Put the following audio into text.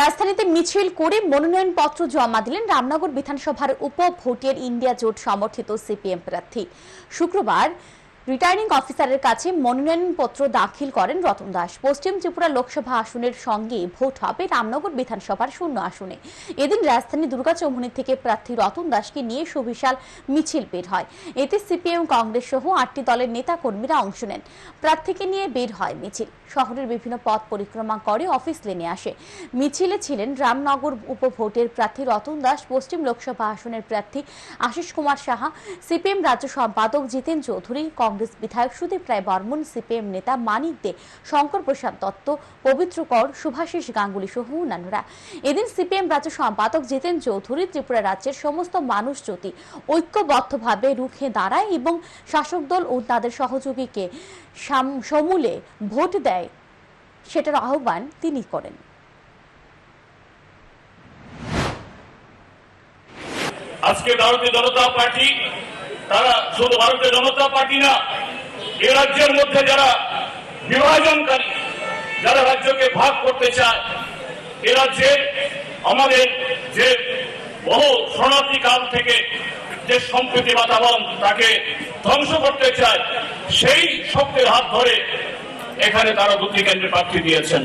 রাজধানীতে মিছিল করে মনোনয়নপত্র জমা দিলেন রামনগর বিধানসভার উপভোটের ইন্ডিয়া জোট সমর্থিত সিপিএম প্রার্থী। শুক্রবার রিটার্নিং অফিসারের কাছে মনোনয়নপত্র দাখিল করেন রতন দাস। পশ্চিম ত্রিপুরা লোকসভা আসনের সঙ্গে ভোট হবে রামনগর বিধানসভার শূন্য আসনে। এদিন রাজধানী দুর্গা চৌমুহনী থেকে প্রার্থী রতন দাসকে নিয়ে সুবিশাল মিছিল বের হয়। এতে সিপিএম, কংগ্রেস সহ আটটি দলের নেতা কর্মীরা অংশ নেন। প্রার্থীকে নিয়ে বের হয় মিছিল। শহরের বিভিন্ন পথ পরিক্রমা করে অফিস লেনে আসে। মিছিলে ছিলেন রামনগর উপভোটের প্রার্থী রতন দাস, পশ্চিম লোকসভা আসনের প্রার্থী আশিস কুমার সাহা, সিপিএম রাজ্য সম্পাদক জিতেন চৌধুরী, কংগ্রেস বিধায়ক সুদীপ রায় বর্মন, সিপিএম নেতা মানিক দে, শঙ্কর প্রসাদ দত্ত, পবিত্র কর শুভাশিস গাঙ্গুলি সহ অন্যান্যরা। এদিন সিপিএম রাজ্য সম্পাদক জিতেন চৌধুরী, ত্রিপুরা রাজ্যের সমস্ত মানুষ যদি ঐক্যবদ্ধভাবে রুখে দাঁড়ায় এবং শাসক দল ও তাদের সহযোগীকে সাম- সমূলে ভোট দেয়, সেটার আহ্বান তিনি করেন। আজকে ভারতীয় জনতা পার্টি তারা শুধু ভারতীয় জনতা পার্টি না, এ রাজ্যের মধ্যে যারা বিভাজনকারী, যারা রাজ্যকে ভাগ করতে চায়, এ রাজ্যের আমাদের যে বহু শরণার্থী কাল থেকে যে সম্প্রীতি বাতাবরণ তাকে ধ্বংস করতে চায়, সেই শক্তির হাত ধরে এখানে তারা বুদ্ধি কেন্দ্রে প্রার্থী দিয়েছেন।